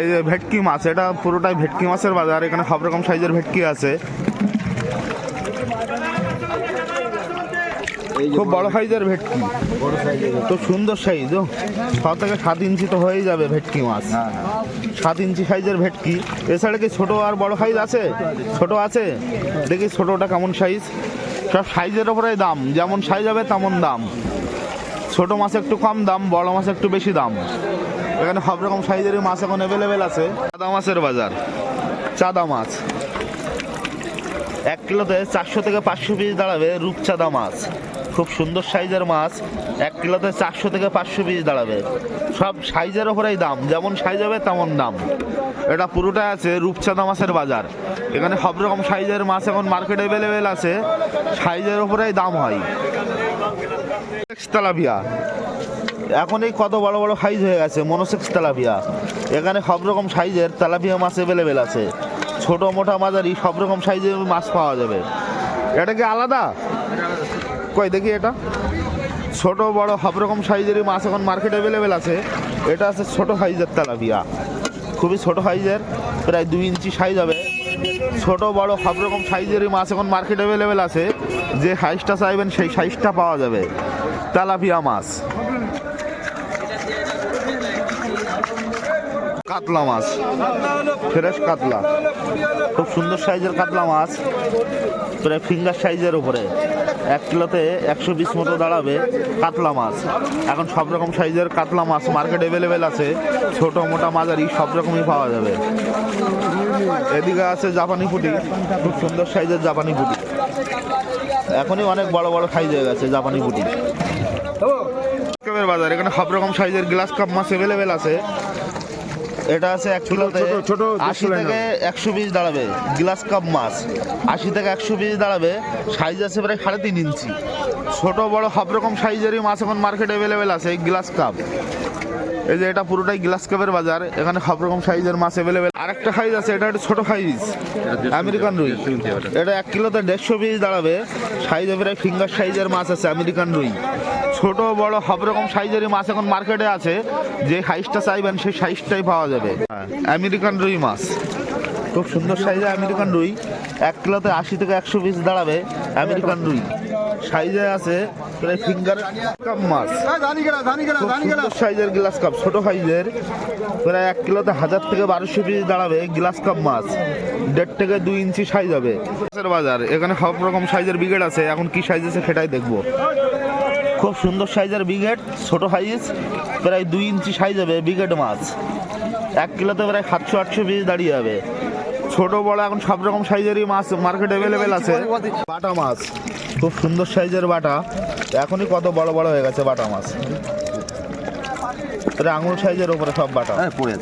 এই যে ভেটকি মাছ এটা পুরোটাই ভেটকি মাছের বাজার এখানে সব রকম সাইজের ভেটকি আছে। খুব বড় সাইজের ভেটকি। তো সুন্দর সাইজ ও। ছ থেকে সাত ইঞ্চি তো হয়েই যাবে ভেটকি মাছ। সাত ইঞ্চি সাইজের ভেটকি। এছাড়া কি ছোট আর বড় সাইজ আছে? ছোট আছে? দেখি ছোটটা কেমন সাইজ সব সাইজের ওপরে দাম। যেমন সাইজ হবে তেমন দাম। ছোট মাছ একটু কম দাম বড় মাছ একটু বেশি দাম। এখানে সব রকম সাইজেরই মাছ এখন অ্যাভেলেবেল আছে। চাদা মাছের বাজার। চাদা মাছ। এক কিলোতে চারশো থেকে পাঁচশো পিস দাঁড়াবে রূপচাঁদা মাছ। খুব সুন্দর সাইজের মাছ। এক কিলোতে চারশো থেকে পাঁচশো পিস দাঁড়াবে। সব সাইজের ওপরেই দাম। যেমন সাইজ হবে তেমন দাম। এটা পুরোটাই আছে রূপচাঁদা মাছের বাজার। এখানে সব রকম সাইজের মাছ এখন মার্কেটে অ্যাভেলেবেল আছে। সাইজের ওপরেই দাম হয়। তেলাপিয়া এখন এই কত বড় বড় সাইজ হয়ে গেছে মনোসেক্স তেলাপিয়া। এখানে সব রকম সাইজের তেলাপিয়া মাছ অ্যাভেলেবেল আছে। ছোট মোটা মাঝারি সব রকম সাইজের মাছ পাওয়া যাবে। এটা কি আলাদা? কই, দেখি এটা। ছোট, বড় সব রকম সাইজেরই মাছ এখন মার্কেট অ্যাভেলেবেল আছে। এটা আছে ছোট সাইজের তেলাপিয়া। খুবই ছোট সাইজের প্রায় দুই ইঞ্চি সাইজ হবে। ছোট, বড় সব রকম সাইজেরই মাছ এখন মার্কেট অ্যাভেলেবেল আছে। যে সাইজটা চাইবেন সেই সাইজটা পাওয়া যাবে। তেলাপিয়া মাছ। কাতলা মাছ। ফ্রেশ কাতলা। খুব সুন্দর সাইজের কাতলা মাছ। প্রায় ফিঙ্গার সাইজের উপরে। এক কিলোতে একশো বিশ মতো দাঁড়াবে কাতলা মাছ। এখন সব রকম সাইজের কাতলা মাছ মার্কেট অ্যাভেলেবেল আছে। ছোট মোটা মাঝারি সব রকমই পাওয়া যাবে। এদিকে আছে জাপানি পুটি। খুব সুন্দর সাইজের জাপানি ফুটি এখনই অনেক বড় বড় সাইজ হয়ে গেছে জাপানি কাপের বাজার। এখানে সব রকম সাইজের গ্লাস কাপ মাছ অ্যাভেলেবেল আছে। এটা আছে এক কিলোতে ছোট- আশি থেকে একশো পিস দাঁড়াবে গ্লাস কাপ মাছ। আশি থেকে একশো পিস দাঁড়াবে সাইজ আছে প্রায় সাড়ে তিন ইঞ্চি। ছোট বড় সব রকম সাইজেরই মাছ এখন মার্কেটে অ্যাভেলেবেল আছে গ্লাস কাপ। এই যে এটা পুরোটাই গ্লাস কাপের বাজার। এখানে সব রকম সাইজের মাছ অ্যাভেলেবেল আরেকটা সাইজ আছে, এটা একটু ছোট সাইজ। আমেরিকান রুই। এটা এক কিলোতে দেড়শো পিস দাঁড়াবে। সাইজে প্রায় ফিঙ্গার সাইজের মাছ আছে আমেরিকান রুই। ছোট, বড়, সব রকম সাইজেরই মাছ এখন মার্কেটে আছে। যে সাইজটা চাইবেন, সেই সাইজটাই পাওয়া যাবে। আমেরিকান রুই মাছ। খুব সুন্দর সাইজে আমেরিকান রুই। এক কিলোতে আশি থেকে একশো পিস দাঁড়াবে আমেরিকান রুই। সাইজে আছে প্রায় ফিঙ্গার কাপ মাছ। সাইজের গ্লাস কাপ ছোট সাইজের। প্রায় এক কিলোতে হাজার থেকে বারোশো পিস দাঁড়াবে গ্লাস কাপ মাছ। দেড় থেকে দুই ইঞ্চি সাইজ হবে। মাছের বাজার এখানে সব রকম সাইজের ব্রিগেড আছে। এখন কি সাইজ আছে সেটাই দেখব। খুব সুন্দর সাইজের ব্রিগেড ছোট সাইজ প্রায় দুই ইঞ্চি সাইজ হবে ব্রিগেড মাছ। এক কিলোতে প্রায় সাতশো আটশো পিস দাঁড়িয়ে যাবে। ছোট, বড়, এখন সব রকম সাইজেরই মাছ মার্কেট অ্যাভেলেবেল আছে। বাটা মাছ, খুব সুন্দর সাইজের বাটা। এখনই কত বড় বড় হয়ে গেছে বাটা মাছ। আঙুল সাইজের উপরে সব বাটা। হ্যাঁ পড়ে